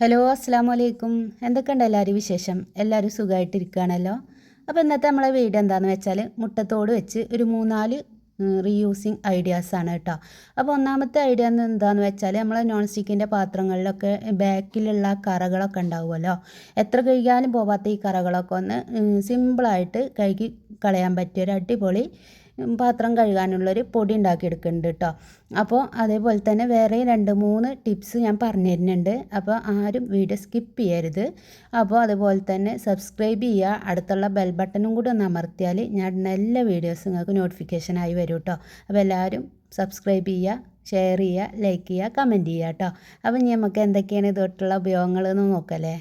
Hello അസ്സാം വലൈക്കും എന്തൊക്കെയുണ്ട് എല്ലാവരും വിശേഷം? എല്ലാവരും സുഖമായിട്ടിരിക്കുകയാണല്ലോ. അപ്പോൾ ഇന്നത്തെ നമ്മളെ വീട് എന്താണെന്ന് വെച്ചാൽ മുട്ടത്തോട് വെച്ച് ഒരു മൂന്നാൽ റീയൂസിങ് ഐഡിയാസാണ് കേട്ടോ. അപ്പോൾ ഒന്നാമത്തെ ഐഡിയ എന്താണെന്ന് വെച്ചാൽ നമ്മൾ നോൺ സ്റ്റിക്കിന്റെ പാത്രങ്ങളിലൊക്കെ ബാക്കിലുള്ള കറകളൊക്കെ ഉണ്ടാവുമല്ലോ. എത്ര കഴുകിയാലും പോവാത്ത ഈ കറകളൊക്കെ ഒന്ന് സിമ്പിളായിട്ട് കഴുകി കളയാൻ പറ്റിയ ഒരു അടിപൊളി പാത്രം കഴുകാനുള്ളൊരു പൊടി ഉണ്ടാക്കിയെടുക്കുന്നുണ്ട് കേട്ടോ അപ്പോൾ അതേപോലെ തന്നെ വേറെ രണ്ട് മൂന്ന് ടിപ്സ് ഞാൻ പറഞ്ഞു തരുന്നുണ്ട് അപ്പോൾ ആരും വീഡിയോ സ്കിപ്പ് ചെയ്യരുത്. അപ്പോൾ അതുപോലെ തന്നെ സബ്സ്ക്രൈബ് ചെയ്യുക അടുത്തുള്ള ബെൽ ബട്ടണും കൂടി ഒന്ന് അമർത്തിയാൽ ഞാൻ എല്ലാ വീഡിയോസും നിങ്ങൾക്ക് നോട്ടിഫിക്കേഷനായി വരും കേട്ടോ അപ്പോൾ എല്ലാവരും സബ്സ്ക്രൈബ് ചെയ്യുക ഷെയർ ചെയ്യുക ലൈക്ക് ചെയ്യുക കമന്റ് ചെയ്യുക കേട്ടോ അപ്പോൾ ഇനി നമുക്ക് എന്തൊക്കെയാണ് ഇതൊട്ടുള്ള ഉപയോഗങ്ങളെന്ന് നോക്കല്ലേ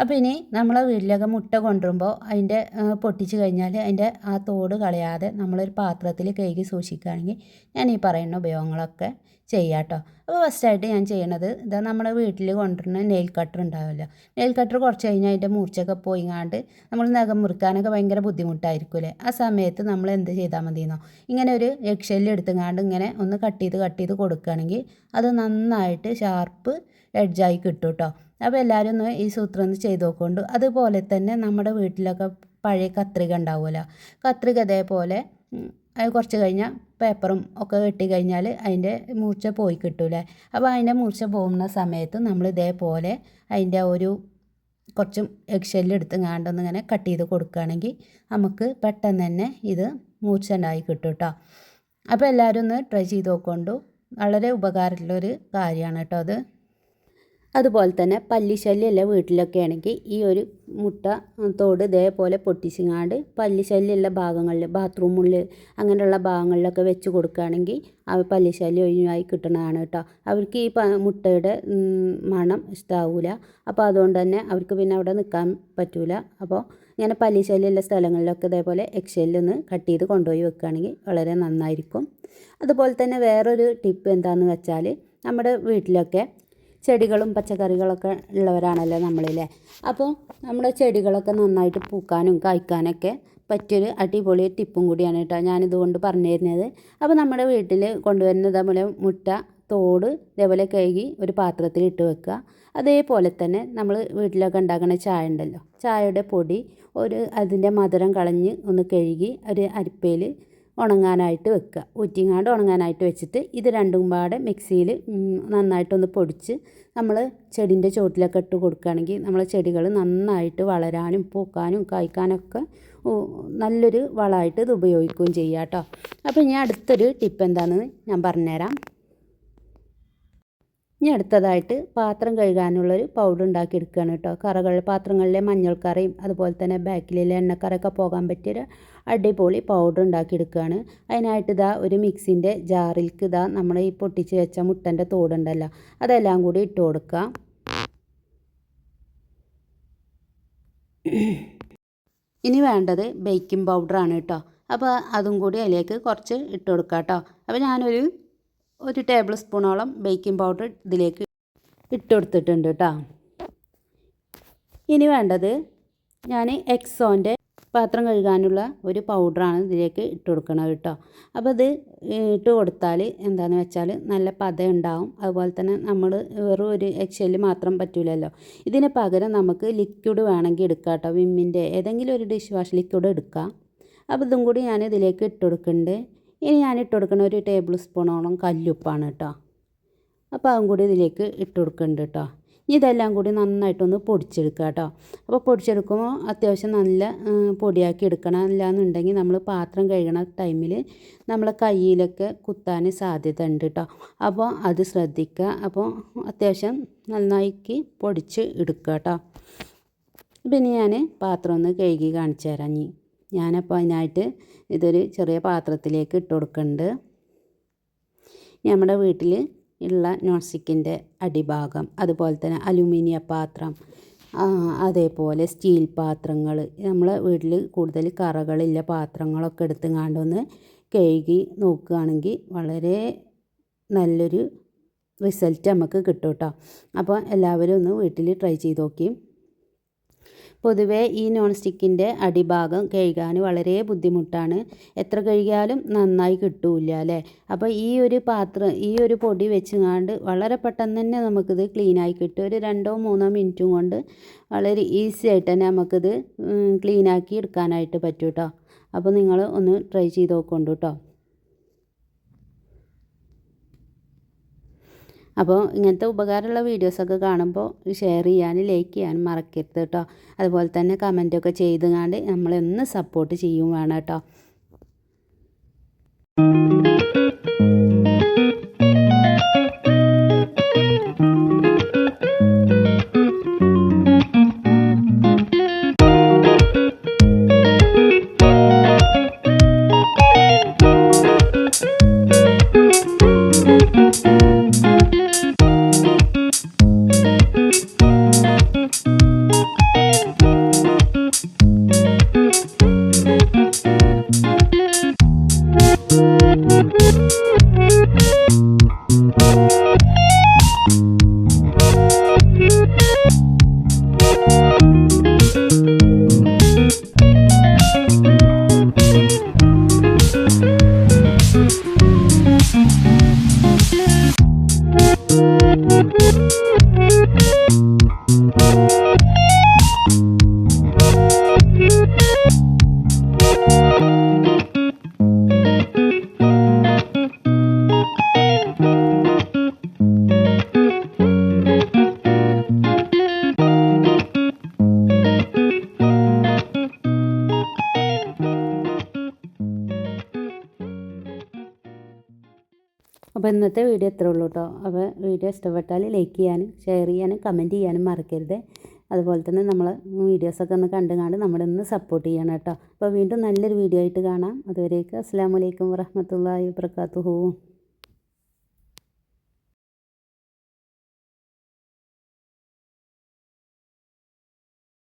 അപ്പോൾ ഇനി നമ്മളെ വീട്ടിലൊക്കെ മുട്ട കൊണ്ടുവരുമ്പോൾ അതിന്റെ പൊട്ടിച്ച് കഴിഞ്ഞാൽ അതിന്റെ ആ തോട് കളയാതെ നമ്മളൊരു പാത്രത്തിൽ കഴുകി സൂക്ഷിക്കുകയാണെങ്കിൽ ഞാൻ ഈ പറയുന്ന ഉപയോഗങ്ങളൊക്കെ ചെയ്യാം കേട്ടോ അപ്പോൾ ഫസ്റ്റായിട്ട് ഞാൻ ചെയ്യണത് ഇതാ നമ്മുടെ വീട്ടിൽ കൊണ്ടുവരുന്ന നെയിൽ കട്ടർ ഉണ്ടാവില്ല. നെയിൽ കട്ടർ കുറച്ച് കഴിഞ്ഞാൽ അതിന്റെ മൂർച്ചയൊക്കെ പോയിങ്ങാണ്ട് നമ്മൾ നഖം മുറിക്കാനൊക്കെ ഭയങ്കര ബുദ്ധിമുട്ടായിരിക്കുമല്ലേ ആ സമയത്ത് നമ്മൾ എന്ത് ചെയ്താൽ മതിയെന്നോ ഇങ്ങനെ ഒരു എക്ഷലിൽ എടുത്തുങ്ങാണ്ട് ഇങ്ങനെ ഒന്ന് കട്ട് ചെയ്ത് കട്ട് ചെയ്ത് കൊടുക്കുകയാണെങ്കിൽ അത് നന്നായിട്ട് ഷാർപ്പ് എഡ്ജായി കിട്ടും കേട്ടോ അപ്പോൾ എല്ലാവരും ഒന്ന് ഈ സൂത്രം ഒന്ന് ചെയ്ത് നോക്കുകൊണ്ട് അതുപോലെ തന്നെ നമ്മുടെ വീട്ടിലൊക്കെ പഴയ കത്രിക ഉണ്ടാവുമല്ലോ കത്രിക അതേപോലെ അത് കുറച്ച് കഴിഞ്ഞാൽ പേപ്പറും ഒക്കെ വെട്ടി കഴിഞ്ഞാൽ അതിന്റെ മൂർച്ച പോയി കിട്ടൂലേ? അപ്പോൾ അതിന്റെ മൂർച്ച പോകുന്ന സമയത്ത് നമ്മൾ ഇതേപോലെ അതിന്റെ ഒരു കുറച്ചും എക്ഷെല്ലെടുത്ത് എടുത്ത് കാണ്ടൊന്ന് ഇങ്ങനെ കട്ട് ചെയ്ത് കൊടുക്കുകയാണെങ്കിൽ നമുക്ക് പെട്ടെന്ന് തന്നെ ഇത് മൂർച്ച ഉണ്ടായി കിട്ടും കേട്ടോ. അപ്പോൾ എല്ലാവരും ഒന്ന് ട്രൈ ചെയ്ത് നോക്കൊണ്ടു. വളരെ ഉപകാരമുള്ളൊരു കാര്യമാണ് കേട്ടോ അത്. അതുപോലെ തന്നെ പല്ലിശല്യമുള്ള വീട്ടിലൊക്കെ ആണെങ്കിൽ ഈ ഒരു മുട്ട തോട് ഇതേപോലെ പൊട്ടിച്ചിങ്ങാണ്ട് പല്ലിശല്യമുള്ള ഭാഗങ്ങളിൽ ബാത്റൂമുള്ളിൽ അങ്ങനെയുള്ള ഭാഗങ്ങളിലൊക്കെ വെച്ച് കൊടുക്കുകയാണെങ്കിൽ ആ പല്ലിശല്യം ഒഴിവായി കിട്ടുന്നതാണ് കേട്ടോ. അവർക്ക് ഈ മുട്ടയുടെ മണം ഇഷ്ടാവില്ല അപ്പോൾ അതുകൊണ്ട് തന്നെ അവർക്ക് പിന്നെ അവിടെ നിൽക്കാൻ പറ്റൂല. അപ്പോൾ ഇങ്ങനെ പല്ലിശല്യമുള്ള സ്ഥലങ്ങളിലൊക്കെ ഇതേപോലെ എക്സെല്ലൊന്ന് കട്ട് ചെയ്ത് കൊണ്ടുപോയി വെക്കുകയാണെങ്കിൽ വളരെ നന്നായിരിക്കും. അതുപോലെ തന്നെ വേറൊരു ടിപ്പ് എന്താണെന്ന് വെച്ചാൽ നമ്മുടെ വീട്ടിലൊക്കെ ചെടികളും പച്ചക്കറികളൊക്കെ ഉള്ളവരാണല്ലോ നമ്മളില്ലേ? അപ്പോൾ നമ്മുടെ ചെടികളൊക്കെ നന്നായിട്ട് പൂക്കാനും കായ്ക്കാനൊക്കെ പറ്റിയൊരു അടിപൊളി ടിപ്പും കൂടിയാണ് കേട്ടോ ഞാനിതുകൊണ്ട് പറഞ്ഞു തരുന്നത് അപ്പോൾ നമ്മുടെ വീട്ടിൽ കൊണ്ടുവരുന്നത് നമ്മളെ മുട്ട തോട് ഇതേപോലെ കഴുകി ഒരു പാത്രത്തിൽ ഇട്ട് വെക്കുക. അതേപോലെ തന്നെ നമ്മൾ വീട്ടിലൊക്കെ ഉണ്ടാക്കുന്ന ചായ ഉണ്ടല്ലോ ചായയുടെ പൊടി ഒരു അതിന്റെ മധുരം കളഞ്ഞ് ഒന്ന് കഴുകി ഒരു അരിപ്പയിൽ ഉണങ്ങാനായിട്ട് വെക്കുക. ഊറ്റിങ്ങാണ്ട് ഉണങ്ങാനായിട്ട് വെച്ചിട്ട് ഇത് രണ്ടും പാടെ മിക്സിയിൽ നന്നായിട്ടൊന്ന് പൊടിച്ച് നമ്മൾ ചെടിന്റെ ചുവട്ടിലൊക്കെ ഇട്ട് കൊടുക്കുകയാണെങ്കിൽ നമ്മളെ ചെടികൾ നന്നായിട്ട് വളരാനും പൂക്കാനും കായ്ക്കാനൊക്കെ നല്ലൊരു വളമായിട്ട് ഇത് ഉപയോഗിക്കുകയും ചെയ്യാം കേട്ടോ. അപ്പോൾ ഇനി അടുത്തൊരു ടിപ്പ് എന്താണെന്ന് ഞാൻ പറഞ്ഞുതരാം. ഇനി അടുത്തതായിട്ട് പാത്രം കഴുകാനുള്ളൊരു പൗഡർ ഉണ്ടാക്കി എടുക്കുകയാണ് കേട്ടോ. കറകൾ പാത്രങ്ങളിലെ മഞ്ഞൾക്കറയും അതുപോലെ തന്നെ ബാക്കിലെ എണ്ണക്കറയൊക്കെ പോകാൻ പറ്റിയൊരു അടിപൊളി പൗഡർ ഉണ്ടാക്കി എടുക്കുകയാണ് അതിനായിട്ട് ഇതാ ഒരു മിക്സിന്റെ ജാറിൽക്ക് ഇതാ നമ്മൾ ഈ പൊട്ടിച്ച് വെച്ച മുട്ടന്റെ തോടുണ്ടല്ലോ അതെല്ലാം കൂടി ഇട്ട് കൊടുക്കുക ഇനി വേണ്ടത് ബേക്കിംഗ് പൗഡറാണ് കേട്ടോ. അപ്പോൾ അതും കൂടി അതിലേക്ക് കുറച്ച് ഇട്ട് കൊടുക്കാം കേട്ടോ. അപ്പോൾ ഞാനൊരു ഒരു ടേബിൾ സ്പൂണോളം ബേക്കിംഗ് പൗഡർ ഇതിലേക്ക് ഇട്ട് കൊടുത്തിട്ടുണ്ട് കേട്ടോ. ഇനി വേണ്ടത് ഞാൻ എക്സോന്റെ പാത്രം കഴുകാനുള്ള ഒരു പൗഡറാണ് ഇതിലേക്ക് ഇട്ട് കൊടുക്കണം കേട്ടോ. അപ്പോൾ ഇത് ഇട്ട് കൊടുത്താൽ എന്താണെന്ന് വെച്ചാൽ നല്ല പത ഉണ്ടാവും. അതുപോലെ തന്നെ നമ്മൾ വെറും ഒരു എക്സെൽ മാത്രം പറ്റില്ലല്ലോ ഇതിന് പകരം നമുക്ക് ലിക്വിഡ് വേണമെങ്കിൽ എടുക്കാം കേട്ടോ വിമ്മിന്റെ ഏതെങ്കിലും ഒരു ഡിഷ് വാഷ് ലിക്വിഡ് എടുക്കാം. അപ്പോൾ ഇതും കൂടി ഞാൻ ഇതിലേക്ക് ഇട്ട് കൊടുക്കുന്നുണ്ട് ഇനി ഞാൻ ഇട്ട് കൊടുക്കുന്ന ഒരു ടേബിൾ സ്പൂണോളം കല്ലുപ്പാണ് കേട്ടോ അപ്പോൾ അതും കൂടി ഇതിലേക്ക് ഇട്ട് കൊടുക്കുന്നുണ്ട് കേട്ടോ ഇതെല്ലാം കൂടി നന്നായിട്ടൊന്ന് പൊടിച്ചെടുക്കുക കേട്ടോ അപ്പോൾ പൊടിച്ചെടുക്കുമ്പോൾ അത്യാവശ്യം നല്ല പൊടിയാക്കി എടുക്കണം. അല്ലാന്നുണ്ടെങ്കിൽ നമ്മൾ പാത്രം കഴുകണ ടൈമിൽ നമ്മളെ കയ്യിലൊക്കെ കുത്താൻ സാധ്യത ഉണ്ട് കേട്ടോ അപ്പോൾ അത് ശ്രദ്ധിക്കുക അപ്പോൾ അത്യാവശ്യം നന്നായിക്ക് പൊടിച്ച് എടുക്കുക കേട്ടോ പിന്നെ ഞാൻ പാത്രം ഒന്ന് കഴുകി കാണിച്ചു തരാം. ഞാനപ്പോൾ അതിനായിട്ട് ഇതൊരു ചെറിയ പാത്രത്തിലേക്ക് ഇട്ട് കൊടുക്കുന്നുണ്ട്. നമ്മുടെ വീട്ടിൽ ഉള്ള നോൺ സ്റ്റിക്കിന്റെ അടിഭാഗം അതുപോലെ തന്നെ അലുമിനിയ പാത്രം അതേപോലെ സ്റ്റീൽ പാത്രങ്ങൾ നമ്മളെ വീട്ടിൽ കൂടുതൽ കറകളില്ല പാത്രങ്ങളൊക്കെ എടുത്തുങ്ങാണ്ടൊന്ന് കഴുകി നോക്കുകയാണെങ്കിൽ വളരെ നല്ലൊരു റിസൾട്ട് നമുക്ക് കിട്ടും കേട്ടോ. അപ്പോൾ എല്ലാവരും ഒന്ന് വീട്ടിൽ ട്രൈ ചെയ്ത് നോക്കി. പൊതുവേ ഈ നോൺ സ്റ്റിക്കിന്റെ അടിഭാഗം കഴുകാൻ വളരെ ബുദ്ധിമുട്ടാണ്. എത്ര കഴുകിയാലും നന്നായി കിട്ടൂല അല്ലേ? അപ്പോൾ ഈ ഒരു പാത്രം ഈ ഒരു പൊടി വെച്ചുകൊണ്ട് വളരെ പെട്ടെന്ന് തന്നെ നമുക്കിത് ക്ലീനായി കിട്ടും. ഒരു രണ്ടോ മൂന്നോ മിനിറ്റും കൊണ്ട് വളരെ ഈസി ആയിട്ട് തന്നെ നമുക്കിത് ക്ലീനാക്കി എടുക്കാനായിട്ട് പറ്റും കേട്ടോ അപ്പോൾ നിങ്ങൾ ഒന്ന് ട്രൈ ചെയ്ത് നോക്കൊണ്ടു കേട്ടോ അപ്പോൾ ഇങ്ങനത്തെ ഉപകാരമുള്ള വീഡിയോസൊക്കെ കാണുമ്പോൾ ഷെയർ ചെയ്യാനും ലൈക്ക് ചെയ്യാനും മറക്കരുത് കേട്ടോ. അതുപോലെ തന്നെ കമന്റൊക്കെ ചെയ്തുകൊണ്ട് നമ്മളൊന്ന് സപ്പോർട്ട് ചെയ്യും വേണം കേട്ടോ. Mm-hmm. അപ്പോൾ ഇന്നത്തെ വീഡിയോ ഇത്രേ ഉള്ളൂ കേട്ടോ. അപ്പോൾ വീഡിയോ ഇഷ്ടപ്പെട്ടാൽ ലൈക്ക് ചെയ്യാനും ഷെയർ ചെയ്യാനും കമന്റ് ചെയ്യാനും മറക്കരുത്. അതുപോലെ തന്നെ നമ്മൾ വീഡിയോസൊക്കെ ഒന്ന് കണ്ടു നമ്മുടെ ഒന്ന് സപ്പോർട്ട് ചെയ്യണം കേട്ടോ. അപ്പോൾ വീണ്ടും നല്ലൊരു വീഡിയോ ആയിട്ട് കാണാം. അതുവരേക്കും അസ്സാം വലൈക്കും വറഹമത്തല്ലാ വാബർക്കാത്തുഹു